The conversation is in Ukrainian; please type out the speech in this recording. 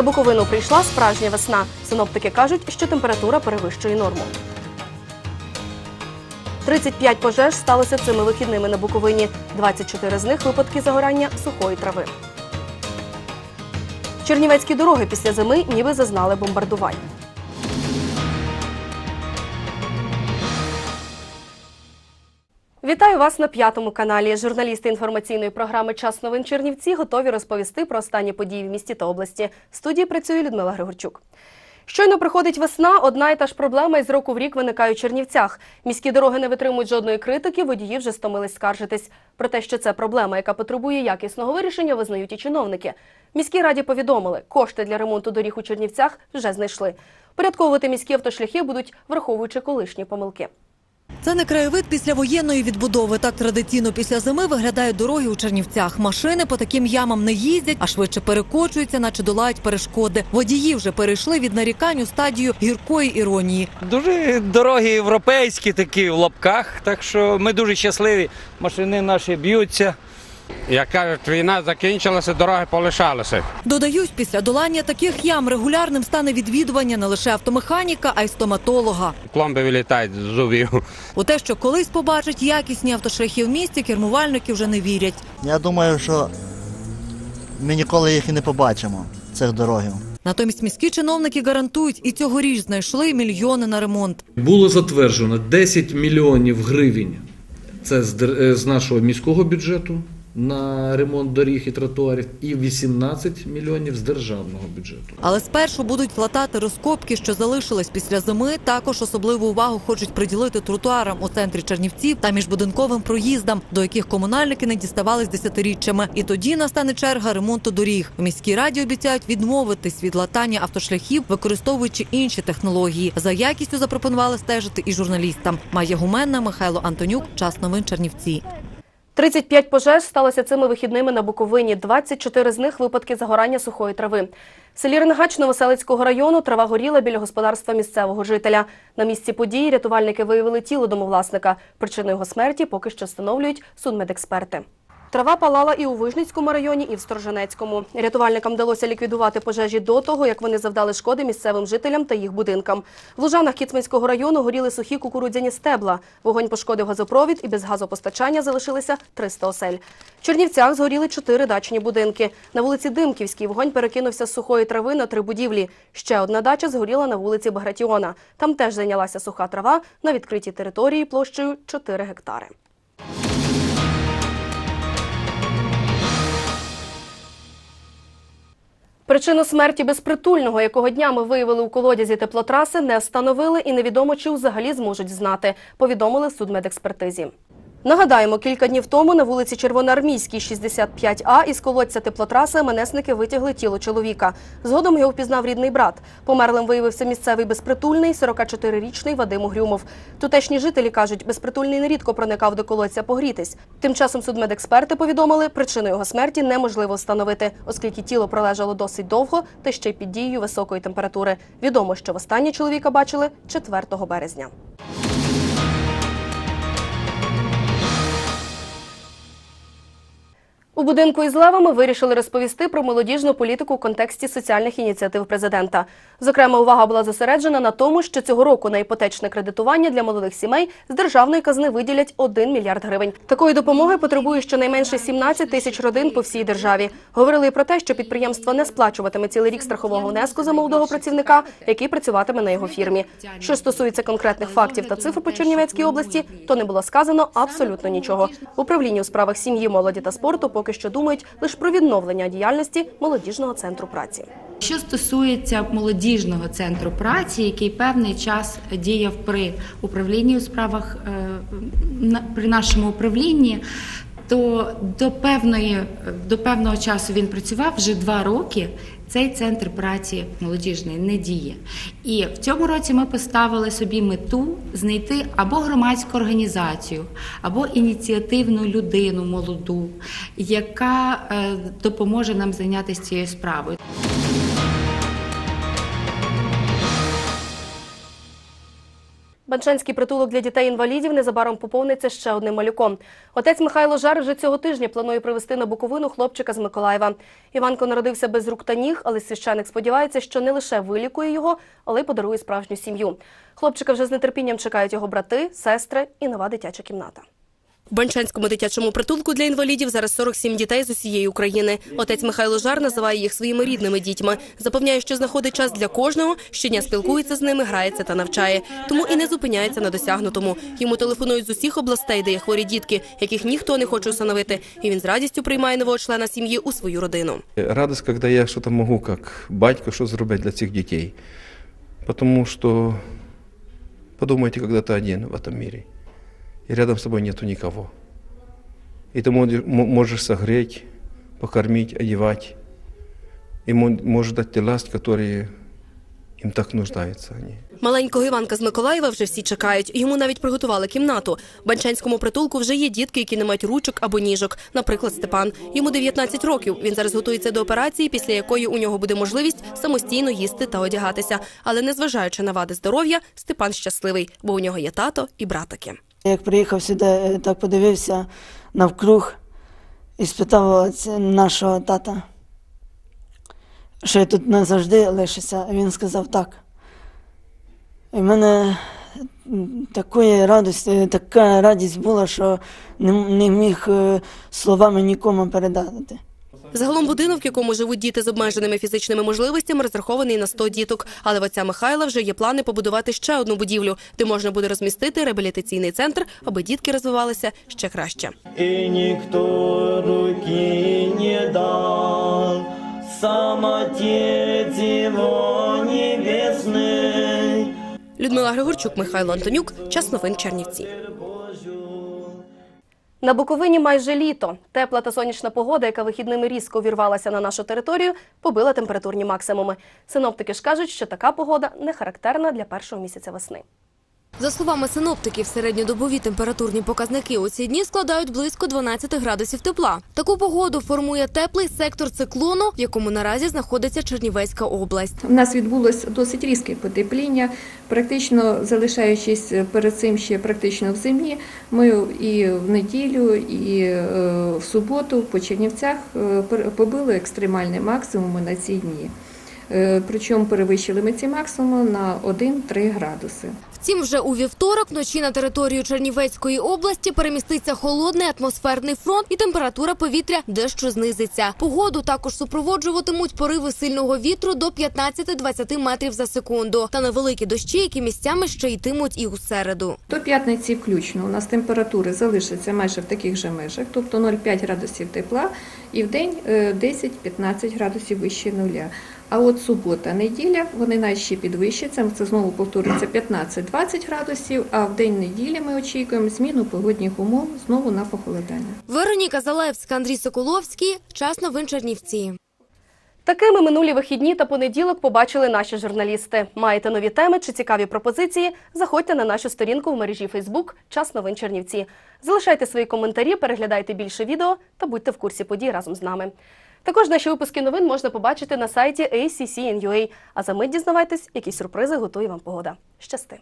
На Буковину прийшла справжня весна. Синоптики кажуть, що температура перевищує норму. 35 пожеж сталося цими вихідними на Буковині. 24 з них випадки загорання сухої трави. Чернівецькі дороги після зими ніби зазнали бомбардувань. Вітаю вас на п'ятому каналі. Журналісти інформаційної програми Час новин Чернівці готові розповісти про останні події в місті та області. В студії працює Людмила Григорчук. Щойно приходить весна, одна і та ж проблема із року в рік виникає у Чернівцях. Міські дороги не витримують жодної критики, водії вже стомились скаржитись. Про те, що це проблема, яка потребує якісного вирішення, визнають і чиновники. Міській раді повідомили, кошти для ремонту доріг у Чернівцях вже знайшли. Порядковувати міські автошляхи будуть, враховуючи колишні помилки. Це не краєвид після воєнної відбудови. Так традиційно після зими виглядають дороги у Чернівцях. Машини по таким ямам не їздять, а швидше перекочуються, наче долають перешкоди. Водії вже перейшли від нарікань у стадію гіркої іронії. Дуже дороги європейські, такі в лапках. Так що ми дуже щасливі. Машини наші б'ються. Як кажуть, війна закінчилася, дороги полишалися. Додають, після долання таких ям регулярним стане відвідування не лише автомеханіка, а й стоматолога. Пломби вилітають з зубів. У те, що колись побачать якісні автошляхи в місті, кермувальники вже не вірять. Я думаю, що ми ніколи їх і не побачимо, цих дорогів. Натомість міські чиновники гарантують, і цьогоріч знайшли мільйони на ремонт. Було затверджено 10 мільйонів гривень. Це з, е, з нашого міського бюджету на ремонт доріг і тротуарів, і 18 мільйонів з державного бюджету. Але спершу будуть латати розкопки, що залишились після зими. Також особливу увагу хочуть приділити тротуарам у центрі Чернівців та міжбудинковим проїздам, до яких комунальники не діставались десятиріччями. І тоді настане черга ремонту доріг. У міській раді обіцяють відмовитись від латання автошляхів, використовуючи інші технології. За якістю запропонували стежити і журналістам. Майя Гуменна, Михайло Антонюк. Час новин Чернівці. 35 пожеж сталося цими вихідними на Буковині. 24 з них випадки загорання сухої трави. В селі Ренгач Новоселицького району трава горіла біля господарства місцевого жителя. На місці події рятувальники виявили тіло домовласника. Причину його смерті поки що встановлюють судмедексперти. Трава палала і у Вижницькому районі, і в Стороженецькому. Рятувальникам вдалося ліквідувати пожежі до того, як вони завдали шкоди місцевим жителям та їх будинкам. В Лужанах Кіцманського району горіли сухі кукурудзяні стебла. Вогонь пошкодив газопровід і без газопостачання залишилися 300 осель. В Чернівцях згоріли чотири дачні будинки. На вулиці Димківській вогонь перекинувся з сухої трави на три будівлі. Ще одна дача згоріла на вулиці Багратіона. Там теж зайнялася суха трава на відкритій території площею 4 гектари. Причину смерті безпритульного, якого днями виявили у колодязі теплотраси, не встановили і невідомо, чи взагалі зможуть знати, повідомили в судмедекспертизі. Нагадаємо, кілька днів тому на вулиці Червоноармійській, 65А, із колодця теплотраси МНСники витягли тіло чоловіка. Згодом його впізнав рідний брат. Померлим виявився місцевий безпритульний, 44-річний Вадим Угрюмов. Тутешні жителі кажуть, безпритульний нерідко проникав до колодця погрітись. Тим часом судмедексперти повідомили, причину його смерті неможливо встановити, оскільки тіло пролежало досить довго та ще й під дією високої температури. Відомо, що востаннє чоловіка бачили 4 березня. У будинку із левами вирішили розповісти про молодіжну політику в контексті соціальних ініціатив президента. Зокрема, увага була зосереджена на тому, що цього року на іпотечне кредитування для молодих сімей з державної казни виділять 1 мільярд гривень. Такої допомоги потребує щонайменше 17 тисяч родин по всій державі. Говорили про те, що підприємство не сплачуватиме цілий рік страхового внеску за молодого працівника, який працюватиме на його фірмі. Що стосується конкретних фактів та цифр по Чернівецькій області, то не було сказано абсолютно нічого. В у справах сім'ї, молоді та спорту поки що думають лише про відновлення діяльності молодіжного центру праці. Що стосується молодіжного центру праці, який певний час діяв при управлінні у справах е, при нашому управлінні, то до певної до певного часу він працював вже два роки. Цей центр праці молодіжний не діє. І в цьому році ми поставили собі мету знайти або громадську організацію, або ініціативну людину молоду, яка е, допоможе нам зайнятися цією справою. Банчанський притулок для дітей-інвалідів незабаром поповниться ще одним малюком. Отець Михайло Жар вже цього тижня планує привезти на Буковину хлопчика з Миколаєва. Іванко народився без рук та ніг, але священик сподівається, що не лише вилікує його, але й подарує справжню сім'ю. Хлопчика вже з нетерпінням чекають його брати, сестри і нова дитяча кімната. В Банчанському дитячому притулку для інвалідів зараз 47 дітей з усієї України. Отець Михайло Жар називає їх своїми рідними дітьми. Запевняє, що знаходить час для кожного, щодня спілкується з ними, грається та навчає. Тому і не зупиняється на досягнутому. Йому телефонують з усіх областей, де є хворі дітки, яких ніхто не хоче усиновити. І він з радістю приймає нового члена сім'ї у свою родину. Радость, когда я что-то могу, как батько, что зробити для цих детей. Потому что подумайте, когда ты один в этом мире, и рядом с тобой нету никого. И ты мо- мо- можешь согреть, покормить, одевать, мо- можешь дать те ласт, которые им так нуждаются они. Маленького Іванка з Миколаєва вже всі чекають. Йому навіть приготували кімнату. В Банчанському притулку вже є дітки, які не мають ручок або ніжок. Наприклад, Степан. Йому 19 років. Він зараз готується до операції, після якої у нього буде можливість самостійно їсти та одягатися. Але незважаючи на вади здоров'я, Степан щасливий, бо у нього є тато і братики. Як приїхав сюди, е, так подивився навкруг і спитав нашого тата, що я тут назавжди лишуся. Він сказав так. І в мене такої радості, така радість була, що не, міг е, словами нікому передати. Загалом будинок, в якому живуть діти з обмеженими фізичними можливостями, розрахований на 100 діток. Але в отця Михайла вже є плани побудувати ще одну будівлю, де можна буде розмістити реабілітаційний центр, аби дітки розвивалися ще краще. и никто руки не дал, сам. Людмила Григорчук, Михайло Антонюк. Час новин Чернівці. На Буковині майже літо. Тепла та сонячна погода, яка вихідними різко увірвалася на нашу територію, побила температурні максимуми. Синоптики ж кажуть, що така погода не характерна для першого місяця весни. За словами синоптиків, середньодобові температурні показники у ці дні складають близько 12 градусів тепла. Таку погоду формує теплий сектор циклону, в якому наразі знаходиться Чернівецька область. У нас відбулося досить різке потепління, практично залишаючись перед цим ще практично в зимі. Ми і в неділю, і е, в суботу по Чернівцях е, побили екстремальні максимуми на ці дні. Е, Причому перевищили ми ці максимуми на 1-3 градуси. Втім, вже у вівторок вночі на територію Чернівецької області переміститься холодний атмосферний фронт, і температура повітря дещо знизиться. Погоду також супроводжуватимуть пориви сильного вітру до 15-20 метрів за секунду та невеликі дощі, які місцями ще йтимуть і у середу. До п'ятниці включно у нас температури залишаться майже в таких же межах, тобто 0,5 градусів тепла і в день е, 10-15 градусів вище нуля. А от субота, неділя, вони ще підвищаться, це знову повториться 15-20 градусів, а в день неділі ми очікуємо зміну погодних умов знову на похолодання. Вероніка Залевська, Андрій Соколовський. Час новин Чернівці. Такими минулі вихідні та понеділок побачили наші журналісти. Маєте нові теми чи цікаві пропозиції? Заходьте на нашу сторінку в мережі Фейсбук Час новин Чернівці. Залишайте свої коментарі, переглядайте більше відео та будьте в курсі подій разом з нами. Також наші випуски новин можна побачити на сайті ACCN.ua. А за мить дізнавайтесь, які сюрпризи готує вам погода. Щасти!